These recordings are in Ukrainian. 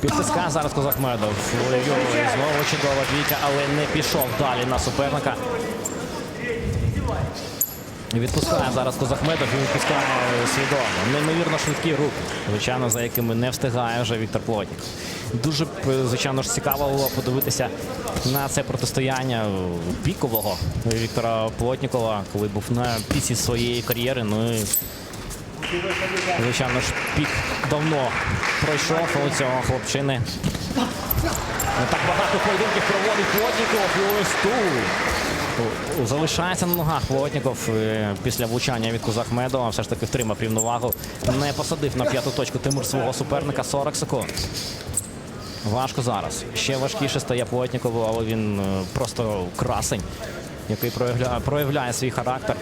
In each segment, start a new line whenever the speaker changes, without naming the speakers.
Підтискає зараз Козахмедов. Ой-ой, знову чудова двійка, але не пішов далі на суперника. Відпускає зараз Козахмедов і відпускає свідомо. Неймовірно швидкі руки, звичайно, за якими не встигає вже Віктор Плотнік. Дуже звичайно ж, цікаво було подивитися на це протистояння пікового Віктора Плотнікова, коли був на піці своєї кар'єри. Ну і звичайно ж, пік давно пройшов у цього хлопчини. Не так багато поєдинків проводить Плотніков. І ось тут. Залишається на ногах Плотніков е, після влучання від Кузахмедова. Все ж таки втримав рівновагу. Не посадив на п'яту точку Тимур свого суперника 40 секунд. Важко зараз. Ще важкіше стає Плотнікову, але він е, просто красень, який проявляє, проявляє свій характер.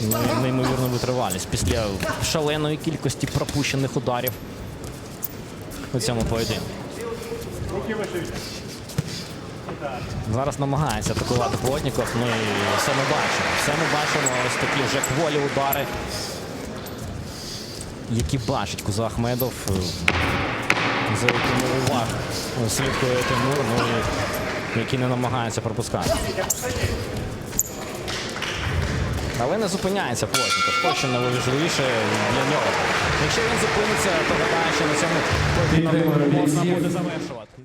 Ну, неймовірну витривалість після шаленої кількості пропущених ударів у цьому поєдинку. Зараз намагається атакувати Плотніков. Ну і все ми бачимо. Все ми бачимо. Ось такі вже кволі удари, які бачить Куза Ахмедов, е, за якими уважно слідкує Тимур, ну і які не намагаються пропускати. Але не зупиняється Плотніков. Точно найважливіше для нього. Якщо він зупиниться, то гадаю, що на цьому можна буде завершувати.